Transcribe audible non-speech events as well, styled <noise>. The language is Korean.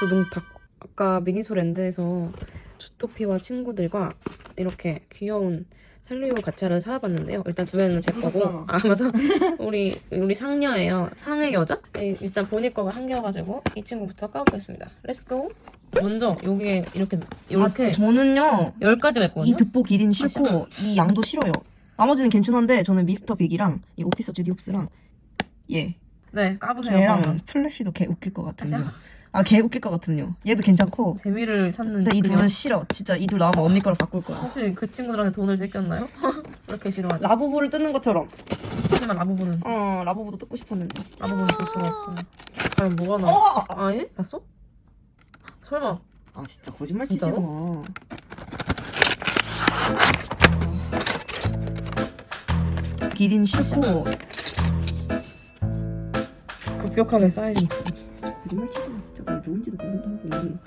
두둥탁 아까 미니소 랜드에서 주토피와 친구들과 이렇게 귀여운 살리오 가차를 사와봤는데요. 일단 두 개는 제 거고 맞았잖아. 아 맞아 <laughs> 우리 우리 상녀예요. 상의 여자? 네, 일단 본인 거가 한 개여가지고 이 친구부터 까보겠습니다. 렛츠고. 먼저 여기에 이렇게 이렇게 아, 저는요 열 가지가 있거든요. 이 듣보 기린 아, 싫고 이 양도 싫어요. 나머지는 괜찮은데 저는 미스터 빅이랑 이 오피서 주디옵스랑 얘 네 까보세요. 걔랑 그러면. 플래시도 개 웃길 것 같은요. 아 개 웃길 것 같은요. 얘도 괜찮고. 재미를 찾는 근데 이 그녀. 둘은 싫어. 진짜 이 둘 나오면 언니 거로 바꿀 거야. 혹시 그 친구들한테 돈을 뺏겼나요? <laughs> 왜 이렇게 싫어하지? 라부부를 뜯는 것처럼. 하지만 라부부는 어 라부부도 뜯고 싶었는데. 라부부는 볼 수가 없고 과연 뭐가 나 와? 어! 아 예? 봤어? 설마 아 진짜 거짓말 치지 진짜로? 마. 기린 싫고 급격하게 진짜 거짓말 치지 마. 진짜 나 누군지도 모른다고